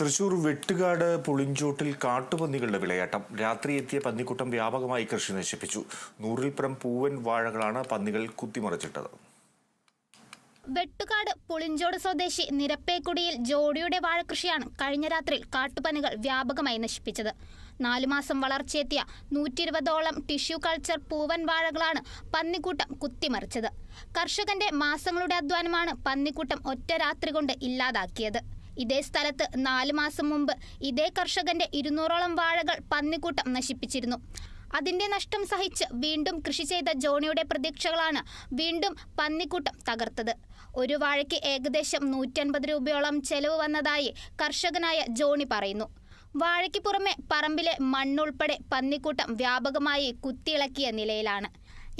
തൃശൂർ വെട്ടുകാട് പുളിഞ്ചോട്ടിൽ കാട്ടുപന്നികളുടെ വിളയാട്ടം. രാത്രി എത്തിയ പന്നിക്കൂട്ടം വ്യാപകമായി കൃഷി നശിപ്പിച്ചു. നൂറിൽ പരം പൂവൻ വാഴകളാണ് പന്നികൾ കുത്തിമറിച്ചിട്ടത്. വെട്ടുകാട് പുളിഞ്ചോട് സ്വദേശി നിരപ്പേക്കുടിയിൽ ജോഡിയുടെ വാഴകൃഷിയാണ് കഴിഞ്ഞ രാത്രി കാട്ടുപന്നികൾ വ്യാപകമായി നശിപ്പിച്ചത്. നാലു മാസം വളർച്ചയെത്തിയ നൂറ്റി ഇരുപതോളം ടിഷ്യൂ കൾച്ചർ പൂവൻ വാഴകളാണ് പന്നിക്കൂട്ടം കുത്തിമറിച്ചത്. കർഷകന്റെ മാസങ്ങളുടെ അധ്വാനമാണ് പന്നിക്കൂട്ടം ഒറ്റ രാത്രി കൊണ്ട് ഇല്ലാതാക്കിയത്. ഇതേ സ്ഥലത്ത് നാലു മാസം മുമ്പ് ഇതേ കർഷകന്റെ ഇരുന്നൂറോളം വാഴകൾ പന്നിക്കൂട്ടം നശിപ്പിച്ചിരുന്നു. അതിന്റെ നഷ്ടം സഹിച്ച് വീണ്ടും കൃഷി ചെയ്ത ജോണിയുടെ പ്രതീക്ഷകളാണ് വീണ്ടും പന്നിക്കൂട്ടം തകർത്തത്. ഒരു വാഴയ്ക്ക് ഏകദേശം നൂറ്റൻപത് രൂപയോളം ചെലവ് വന്നതായി കർഷകനായ ജോണി പറയുന്നു. വാഴയ്ക്ക് പുറമെ പറമ്പിലെ മണ്ണുൾപ്പെടെ പന്നിക്കൂട്ടം വ്യാപകമായി കുത്തിയിളക്കിയ നിലയിലാണ്.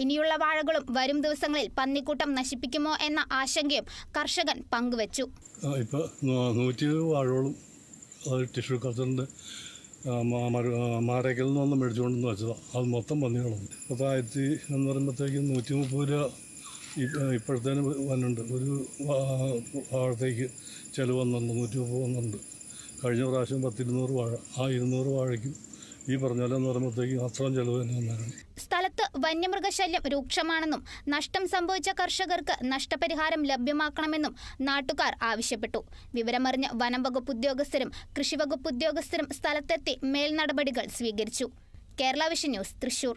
ഇനിയുള്ള വാഴകളും വരും ദിവസങ്ങളിൽ പന്നിക്കൂട്ടം നശിപ്പിക്കുമോ എന്ന ആശങ്കയും കർഷകൻ പങ്കുവച്ചു. ഇപ്പോൾ നൂറ്റി വാഴകളും ടിഷ്യൂ കൾച്ചറിന്റെ നിന്ന് മേടിച്ചുകൊണ്ടെന്ന് വെച്ചതാണ് അത് മൊത്തം പന്നികളുണ്ട്. പത്തായിരത്തി എന്ന് പറയുമ്പോഴത്തേക്കും നൂറ്റി മുപ്പത് രൂപ ഇപ്പോഴത്തേന് വന്നുണ്ട്. ഒരു വാഴത്തേക്ക് ചിലവ് വന്നിട്ടുണ്ട് നൂറ്റി മുപ്പത് വന്നിട്ടുണ്ട് കഴിഞ്ഞ പ്രാവശ്യം പത്തിരുന്നൂറ് വാഴ. ആ ഇരുന്നൂറ് വാഴയ്ക്കും ഈ പറഞ്ഞ പോലെ എന്ന് പറയുമ്പോഴത്തേക്കും അത്രയും ചിലവ് തന്നെ വന്നായിരുന്നു സ്ഥലത്ത് വന്യമൃഗശല്യം രൂക്ഷമാണെന്നും നഷ്ടം സംഭവിച്ച കർഷകർക്ക് നഷ്ടപരിഹാരം ലഭ്യമാക്കണമെന്നും നാട്ടുകാർ ആവശ്യപ്പെട്ടു. വിവരമറിഞ്ഞ വനം വകുപ്പ് ഉദ്യോഗസ്ഥരും കൃഷിവകുപ്പ് ഉദ്യോഗസ്ഥരും സ്ഥലത്തെത്തി മേൽനടപടികൾ സ്വീകരിച്ചു. Kerala vision news Thrissur.